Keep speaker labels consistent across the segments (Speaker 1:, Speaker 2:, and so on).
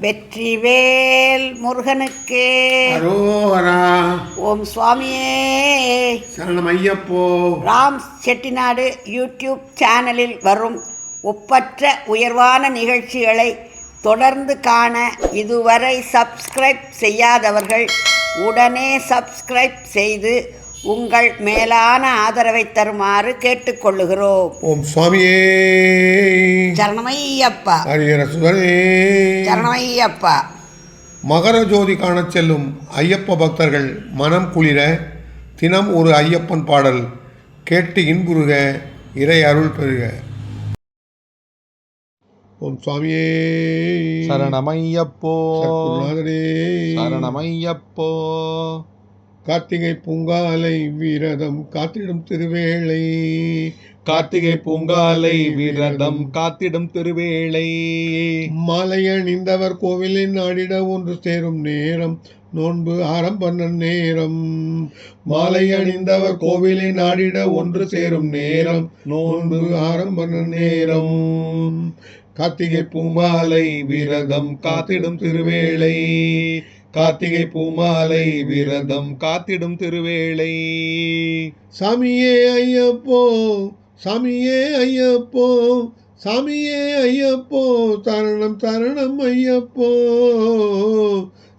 Speaker 1: வெற்றிவேல் முருகனுக்கு.
Speaker 2: அரோஹரா.
Speaker 1: ஓம் சுவாமியே.
Speaker 2: சரணம் ஐயப்போ
Speaker 1: ராம் செட்டிநாடு யூடியூப் சேனலில் வரும் ஒப்பற்ற உயர்வான நிகழ்ச்சிகளை தொடர்ந்து காண இதுவரை சப்ஸ்கிரைப் செய்யாதவர்கள் உடனே சப்ஸ்கிரைப் செய்து உங்கள் மேலான ஆதரவை தருமாறு கேட்டுக்கொள்ளுகிறோம்.
Speaker 2: ஓம் சுவாமியே.
Speaker 1: சரணமையப்பா.
Speaker 2: ஹரியர சுதனே
Speaker 1: சரணமையப்பா.
Speaker 2: மகர ஜோதி காணச் செல்லும் ஐயப்ப பக்தர்கள் மனம் குளிர தினம் ஒரு ஐயப்பன் பாடல் கேட்டு இன்புறுக இறை அருள் பெறுக. ஓம் சுவாமியே.
Speaker 3: சரணமையப்போ. சரணமையப்போ.
Speaker 2: கார்த்திகை பூங்காலை விரதம் காத்திடும் திருவேளை.
Speaker 3: கார்த்திகை பூங்காலை விரதம் காத்திடும் திருவேளை.
Speaker 2: மாலை அணிந்தவர் கோவிலின் நாடிட ஒன்று சேரும் நேரம் நோன்பு ஆரம்ப நேரம். மாலை அணிந்தவர் கோவிலின் நாடிட ஒன்று சேரும் நேரம் நோன்பு ஆரம்ப நேரம். கார்த்திகை பூமாலை
Speaker 3: விரதம் காத்திடும் திருவேளை. கார்த்திகை பூமாலை விரதம் காத்திடும் திருவேளை.
Speaker 2: சாமியே ஐயப்போ சாமியே ஐயப்போ சாமியே ஐயப்போ தரணம் தரணம் ஐயப்போ.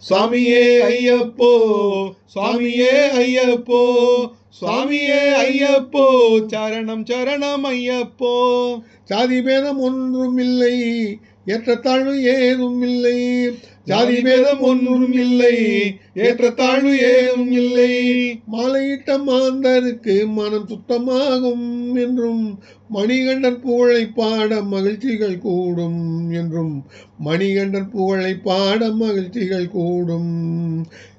Speaker 3: சுவாமியே ஐயப்போ சுவாமியே ஐயப்போ சுவாமியே ஐயப்போ சரணம் சரணம் ஐயப்போ.
Speaker 2: சாதி பேதம் ஒன்றும் இல்லை ஏற்றத்தாழ்வு ஏதும் இல்லை.
Speaker 3: ஜாதி பேதம் ஒன்றும் இல்லை. ஏற்றத்தாழ்வு ஏதும் இல்லை.
Speaker 2: மாலையிட்ட மாந்தருக்கு மனம் சுத்தமாகும் என்றும் மணிகண்டன் புகழை பாட மகிழ்ச்சிகள் கூடும் என்றும் மணிகண்டன் புகழை பாட மகிழ்ச்சிகள் கூடும்.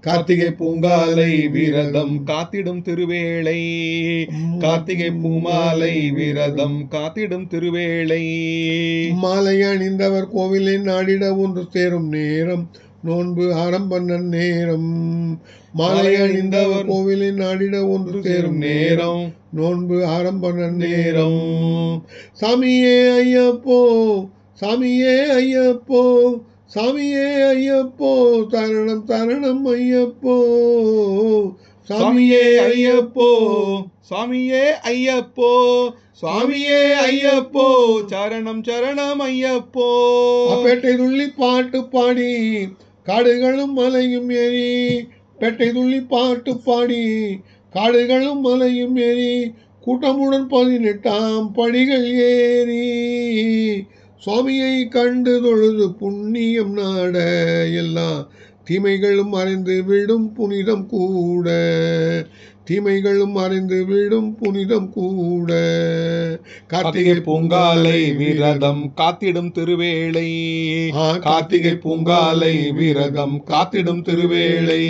Speaker 3: கார்த்திகை பூங்காலை விரதம் காத்திடும் திருவேளை. கார்த்திகை பூமாலை விரதம் காத்திடும் திருவேளை.
Speaker 2: மாலை அணிந்தவர் கோவிலின் நாடிட ஒன்று சேரும் நேரம். நோன்பு ஆரம்ப நேரம். மாலை அணிந்தவர் கோவிலின் நாடிட ஒன்று சேரும் நேரம். நோன்பு ஆரம்ப நேரம். சாமியே ஐயப்போ சாமியே ஐயப்போ சாமியே ஐயப்போ தரணம் தரணம் ஐயப்போ.
Speaker 3: சுவாமியே ஐயப்போ சுவாமியே ஐயப்போ சுவாமியே ஐயப்போ சரணம் சரணம் ஐயப்போ.
Speaker 2: பேட்டை துள்ளி பாட்டு பாடி காடுகளும் மலையும் ஏறி பேட்டை துள்ளி பாட்டு பாடி காடுகளும் மலையும் ஏறி கூட்டமுடன் பதினெட்டாம் படிகள் ஏறி சுவாமியை கண்டு தொழுது புண்ணியம் நாட எல்லாம் தீமைகளும் மறைந்து விடும் புனிதம் கூட. தீமைகளும் மறைந்து விடும் புனிதம் கூட.
Speaker 3: கார்த்திகை பூங்காலை விரதம் காத்திடும் திருவேளை. கார்த்திகை பூங்காலை விரதம் காத்திடும் திருவேளை.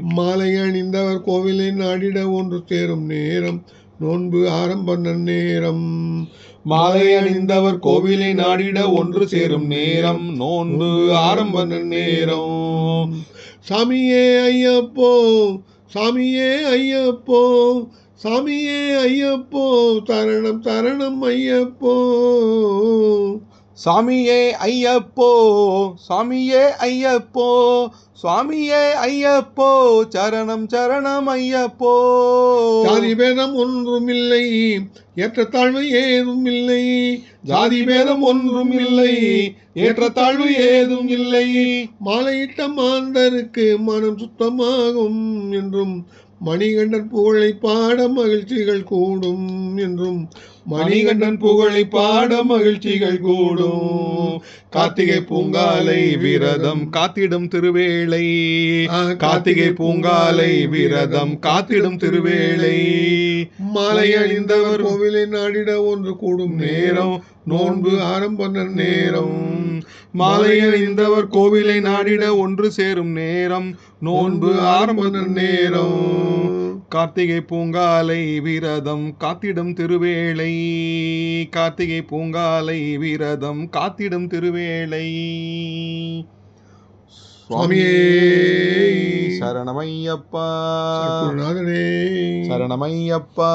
Speaker 2: மாலை அணிந்தவர் கோவிலின் நாடிட ஒன்று சேரும் நேரம். நோன்பு ஆரம்ப நேரம்.
Speaker 3: மாலை அணிந்தவர் கோவிலை நாடிட ஒன்று சேரும் நேரம். நோன்பு ஆரம்ப நேரம்.
Speaker 2: சாமியே ஐயப்போ சாமியே ஐயப்போ சாமியே ஐயப்போ தரணம் தரணம் ஐயப்போ.
Speaker 3: சாமியே ஐயப்போ சாமியே ஐயப்போ சுவாமியே ஐயப்போ சரணம் சரணம் ஐயப்போ.
Speaker 2: ஜாதி பேதம் ஒன்றும் இல்லை ஏற்றத்தாழ்வு ஏதும் இல்லை
Speaker 3: ஜாதி பேதம் ஒன்றும் இல்லை ஏற்றத்தாழ்வு ஏதும் இல்லை
Speaker 2: மாலையிட்ட மாந்தருக்கு மனம் சுத்தமாகும் என்றும் மணிகண்டன் புகழை பாட மகிழ்ச்சிகள் கூடும் என்றும்
Speaker 3: மணிகண்டன் புகழை பாட மகிழ்ச்சிகள் கூடும். கார்த்திகை பூங்காலை விரதம் காத்திடும் திருவேளை. கார்த்திகை பூங்காலை விரதம் காத்திடும் திருவேளை.
Speaker 2: மாலை அணிந்தவர் கோவிலை நாடிட ஒன்று கூடும் நேரம். நோன்பு ஆரம்ப நேரம்.
Speaker 3: மாலை அணிந்தவர் கோவிலை நாடிட ஒன்று சேரும் நேரம். நோன்பு ஆரம்ப நேரம். கார்த்திகை பூங்காலை விரதம் காத்திடும் திருவேளை. கார்த்திகை பூங்காலை விரதம் காத்திடும் திருவேளை.
Speaker 2: சுவாமியே
Speaker 3: சரணமையப்பா. சரணமையப்பா.